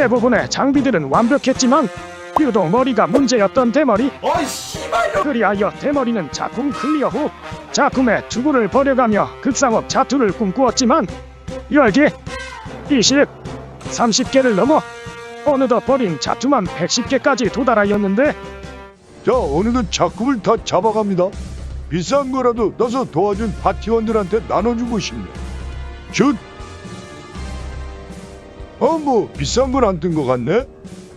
대부분의 장비들은 완벽했지만 유독 머리가 문제였던 대머리 씨발 그리하여 대머리는 작품 클리어 후 작품의 투구를 버려가며 극상업 자투를 꿈꾸었지만 10개, 20, 30개를 넘어 어느덧 버린 자투만 110개까지 도달하였는데 자, 어느덧 작품을 다 잡아갑니다. 비싼 거라도 넣어서 도와준 파티원들한테 나눠주고 싶네. 슛! 어, 뭐, 비싼 건 안 뜬 것 같네?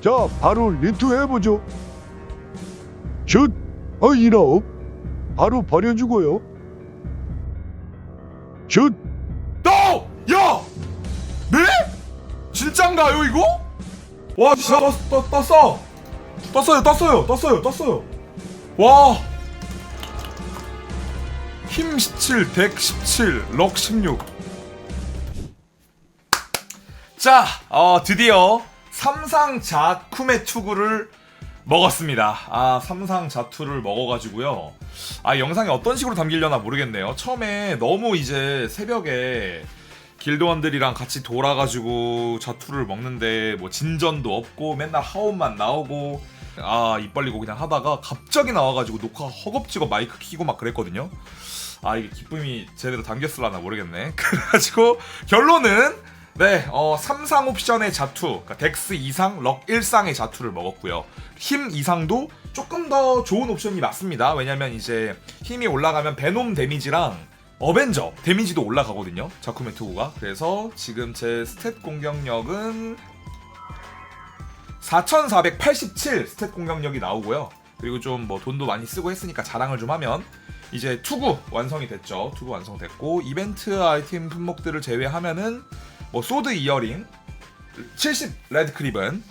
자, 바로 리투 해보죠. 슛! 어, 이라옵. 바로 버려주고요. 슛! 너! 야! 네? 진짠가요 이거? 와 진짜 떴, 떴, 떴어 떴어요 떴어요 떴어요 떴어요 와! 힘 17, 덱 17, 럭 16. 자, 어, 드디어 삼상 자 쿠메 투구를 먹었습니다. 아, 삼상 자투를 먹어가지고요. 아, 영상이 어떤 식으로 담기려나 모르겠네요. 처음에 너무 이제 새벽에 길드원들이랑 같이 돌아가지고 자투를 먹는데 뭐 진전도 없고 맨날 하온만 나오고 아, 입 벌리고 그냥 하다가 갑자기 나와가지고 녹화 허겁지겁 마이크 키고 막 그랬거든요. 아, 이게 기쁨이 제대로 담겼을라나 모르겠네. 그래가지고 결론은 네, 어, 3상 옵션의 자투, 그러니까 덱스 이상, 럭 1상의 자투를 먹었고요. 힘 이상도 조금 더 좋은 옵션이 맞습니다. 왜냐면 이제 힘이 올라가면 베놈 데미지랑 어벤져 데미지도 올라가거든요. 자쿠메 투구가. 그래서 지금 제 스탯 공격력은 4487 스탯 공격력이 나오고요. 그리고 좀 뭐 돈도 많이 쓰고 했으니까 자랑을 좀 하면 이제 투구 완성이 됐죠. 투구 완성됐고 이벤트 아이템 품목들을 제외하면은 뭐 소드 이어링 70 레드 크리븐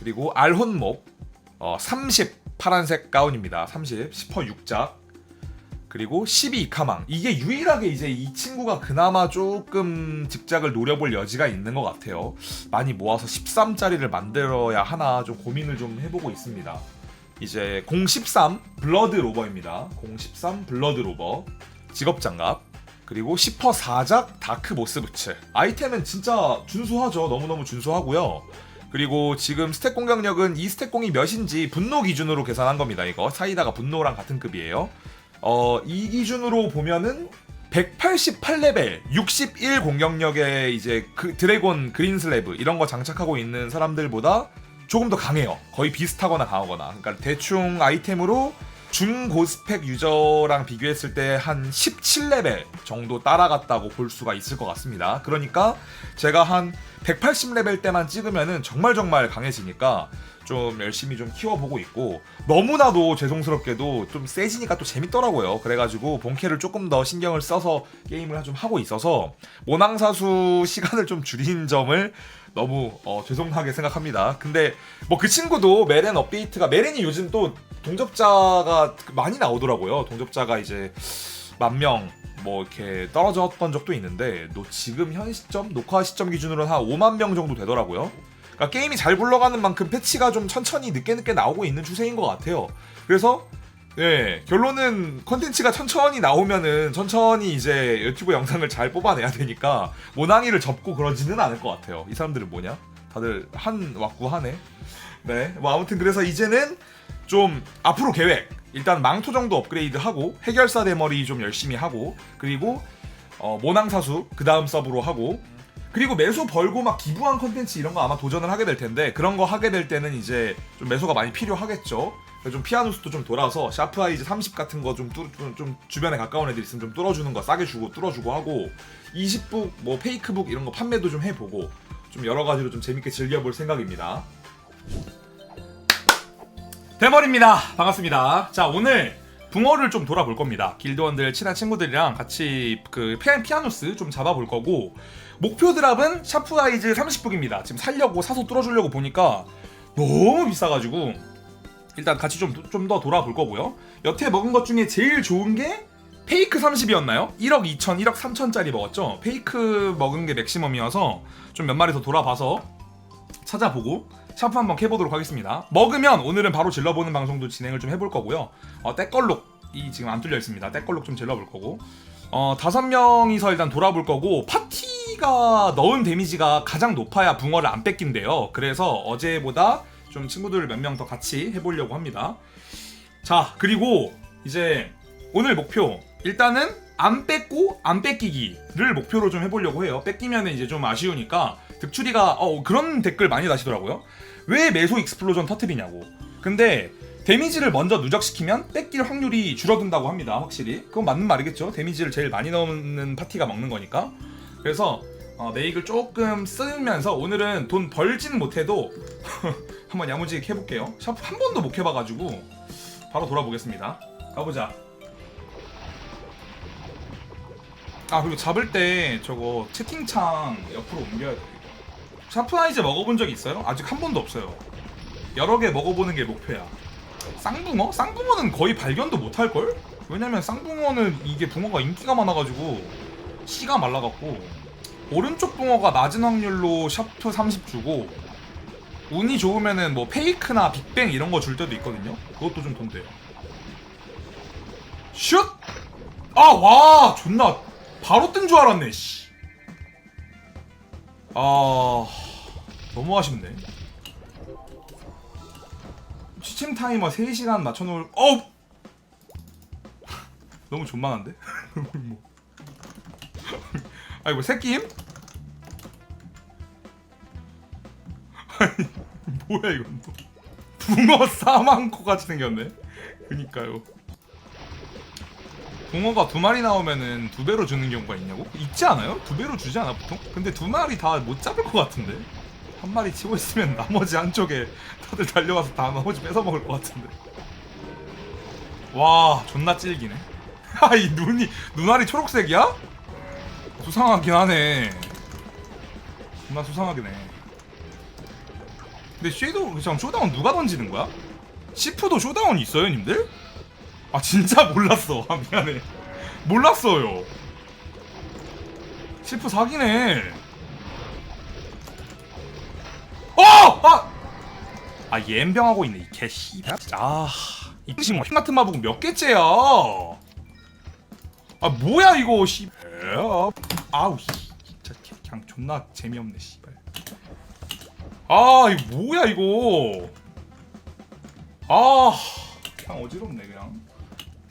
그리고 알혼목 어, 30 파란색 가운입니다. 30 10퍼 6작 그리고 12 이카망 이게 유일하게 이제 이 친구가 그나마 조금 직작을 노려볼 여지가 있는 것 같아요. 많이 모아서 13짜리를 만들어야 하나 좀 고민을 좀 해보고 있습니다. 이제 013 블러드 로버입니다. 013 블러드 로버 직업 장갑 그리고 10퍼 4작 다크 보스 부츠 아이템은 진짜 준수하죠. 너무너무 준수하고요. 그리고 지금 스택 공격력은 이 스택 공이 몇인지 분노 기준으로 계산한 겁니다. 이거 사이다가 분노랑 같은 급이에요. 어, 이 기준으로 보면은 188레벨, 61 공격력의 이제 그 드래곤 그린 슬래브 이런 거 장착하고 있는 사람들보다 조금 더 강해요. 거의 비슷하거나 강하거나. 그러니까 대충 아이템으로 중고스펙 유저랑 비교했을 때 한 17레벨 정도 따라갔다고 볼 수가 있을 것 같습니다. 그러니까 제가 한 180레벨 때만 찍으면은 정말 정말 강해지니까 좀 열심히 좀 키워보고 있고 너무나도 죄송스럽게도 좀 세지니까 또 재밌더라고요. 그래가지고 본캐를 조금 더 신경을 써서 게임을 좀 하고 있어서 모낭사수 시간을 좀 줄인 점을 너무 어, 죄송하게 생각합니다. 근데 뭐 그 친구도 메렌 업데이트가 메렌이 요즘 또 동접자가 많이 나오더라고요. 동접자가 이제 만 명 뭐 이렇게 떨어졌던 적도 있는데 너 지금 현 시점 녹화 시점 기준으로 한 5만 명 정도 되더라고요. 그러니까 게임이 잘 굴러가는 만큼 패치가 좀 천천히 늦게 늦게 나오고 있는 추세인 것 같아요. 그래서 네, 결론은 컨텐츠가 천천히 나오면은 천천히 이제 유튜브 영상을 잘 뽑아내야 되니까 모낭이를 접고 그러지는 않을 것 같아요. 이 사람들은 뭐냐? 다들 한 왔고 하네. 네, 뭐 아무튼 그래서 이제는 좀 앞으로 계획 일단 망토 정도 업그레이드하고 해결사 대머리 좀 열심히 하고 그리고 어, 모낭 사수 그 다음 서브로 하고 그리고 매수 벌고 막 기부한 컨텐츠 이런 거 아마 도전을 하게 될 텐데 그런 거 하게 될 때는 이제 좀 매수가 많이 필요하겠죠. 좀 피아누스도 좀 돌아서 샤프 아이즈 30 같은 거좀 좀 좀 주변에 가까운 애들 있으면 좀 뚫어주는 거 싸게 주고 뚫어주고 하고 20북 뭐 페이크북 이런 거 판매도 좀 해보고 좀 여러 가지로 좀 재밌게 즐겨볼 생각입니다. 대머리입니다. 반갑습니다. 자 오늘 붕어를 좀 돌아볼 겁니다. 길드원들 친한 친구들이랑 같이 그 피아- 피아누스 좀 잡아볼 거고 목표 드랍은 샤프 아이즈 30북입니다. 지금 살려고 사서 뚫어주려고 보니까 너무 비싸가지고 일단 같이 좀 좀 더 돌아볼 거고요. 여태 먹은 것 중에 제일 좋은 게 페이크 30이었나요? 1억 2천, 1억 3천짜리 먹었죠. 페이크 먹은 게 맥시멈이어서 좀 몇 마리 더 돌아봐서 찾아보고 샤프 한번 캐보도록 하겠습니다. 먹으면 오늘은 바로 질러보는 방송도 진행을 좀 해볼 거고요. 어, 떼걸록이 지금 안 뚫려 있습니다. 떼걸록 좀 질러볼 거고 어, 다섯 명이서 일단 돌아볼 거고 파티가 넣은 데미지가 가장 높아야 붕어를 안 뺏긴대요. 그래서 어제보다 좀 친구들 몇 명 더 같이 해보려고 합니다. 자, 그리고 이제 오늘 목표 일단은 안 뺏고 안 뺏기기를 목표로 좀 해보려고 해요. 뺏기면 이제 좀 아쉬우니까 득추리가 어, 그런 댓글 많이 다시더라고요. 왜 매소 익스플로전 터트리냐고. 근데 데미지를 먼저 누적시키면 뺏길 확률이 줄어든다고 합니다. 확실히. 그건 맞는 말이겠죠. 데미지를 제일 많이 넣는 파티가 먹는 거니까. 그래서 어, 메이크를 조금 쓰면서 오늘은 돈 벌지는 못해도 한번 야무지게 해볼게요. 샵한 번도 못 해봐가지고 바로 돌아보겠습니다. 가보자. 아 그리고 잡을 때 저거 채팅창 옆으로 옮겨야 돼. 샤프아이즈 먹어본 적 있어요? 아직 한 번도 없어요. 여러 개 먹어보는 게 목표야. 쌍붕어? 쌍붕어는 거의 발견도 못할 걸? 왜냐면 쌍붕어는 이게 붕어가 인기가 많아가지고 씨가 말라갖고 오른쪽 붕어가 낮은 확률로 샤프 30 주고 운이 좋으면은 뭐 페이크나 빅뱅 이런 거 줄 때도 있거든요. 그것도 좀 돈돼요. 슛! 아, 와! 존나 바로 뜬 줄 알았네, 씨. 아, 너무 아쉽네. 시침 타이머 3시간 맞춰놓을, 어우! 너무 존만한데? 뭐. 아이고, 새끼임? 아니, 뭐야, 이건 또. 붕어 사망코 같이 생겼네. 그니까요. 붕어가 두 마리 나오면은 두 배로 주는 경우가 있냐고? 있지 않아요? 두 배로 주지 않아 보통? 근데 두 마리 다 못 잡을 것 같은데? 한 마리 치고 있으면 나머지 한쪽에 다들 달려가서 다 나머지 뺏어 먹을 것 같은데. 와 존나 찔기네. 아이 눈이 눈알이 초록색이야? 수상하긴 하네. 존나 수상하긴 해. 근데 쉐이도 그냥 쇼다운 누가 던지는 거야? 시프도 쇼다운 있어요, 님들? 아 진짜 몰랐어. 아 미안해. 몰랐어요. 시프 사기네. 어! 아! 아 옌병하고 있네 이 개씨. 아, 이 지금 힘 같은 마북 몇 개째야? 아 뭐야 이거 씨. 아우 씨. 진짜 개- 그냥 존나 재미없네 씨발. 아 이거 뭐야 이거. 아 그냥 어지럽네 그냥.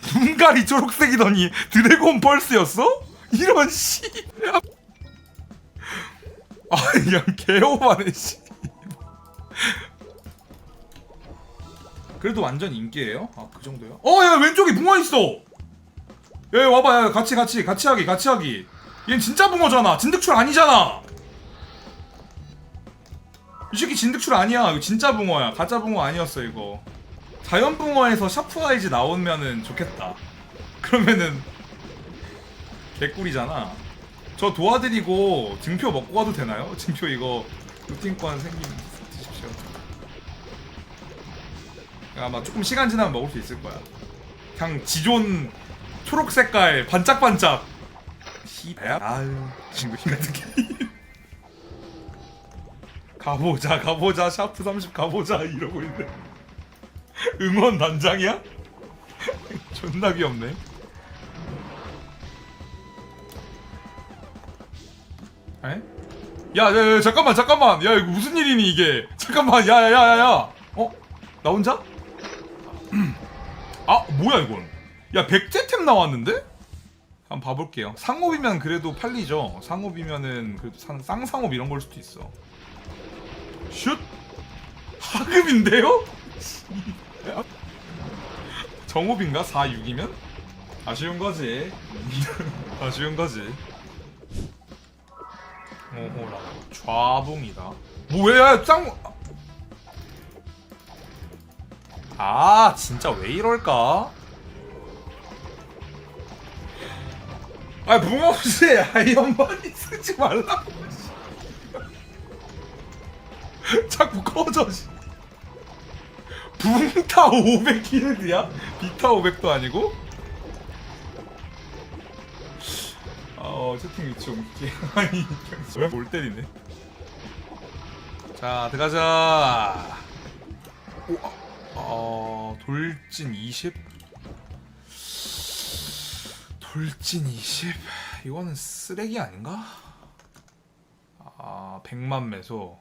분갈이 초록색이더니 드래곤 펄스였어? 이런 씨. 아 그냥 개오바네 씨. 그래도 완전 인기예요? 아 그 정도요? 어야 왼쪽에 붕어 있어. 야 와봐 야 같이 같이 같이 하기 같이 하기. 얘는 진짜 붕어잖아. 진득출 아니잖아. 이 새끼 진득출 아니야. 이거 진짜 붕어야. 가짜 붕어 아니었어 이거. 자연 붕어에서 샤프 아이즈 나오면은 좋겠다. 그러면은 개꿀이잖아. 저 도와드리고 증표 먹고 가도 되나요? 증표 이거 루틴권 생기면 드십시오. 아마 조금 시간 지나면 먹을 수 있을 거야. 그냥 지존 초록 색깔 반짝반짝. 씨발. 아유 친구 힘 같은 게. 가보자 가보자 샤프 30 가보자 이러고 있네. 응원 단장이야? 존나 귀엽네. 에? 야, 야, 야, 잠깐만, 잠깐만. 야, 이거 무슨 일이니 이게? 잠깐만, 야, 야, 야, 야, 야. 어? 나 혼자? 아, 뭐야 이건? 야, 백제템 나왔는데? 한번 봐볼게요. 상업이면 그래도 팔리죠. 상업이면은 그래도 상, 쌍상업 이런 걸 수도 있어. 슛! 하급인데요? 정업인가? 4, 6이면? 아쉬운 거지. 아쉬운 거지. 오호라. 좌붕이다. 뭐야, 짱! 아, 진짜 왜 이럴까? 아, 붕어씨, 아이언만이 쓰지 말라고. 자꾸 꺼져, 씨. 붕타 500킬드야? 비타 500도 아니고? 어 채팅 위치 옮기 아니 왜뭘 때리네 자 들어가자 오, 아, 어 돌진 20돌 돌진 20 이거는 쓰레기 아닌가? 아 100만 매소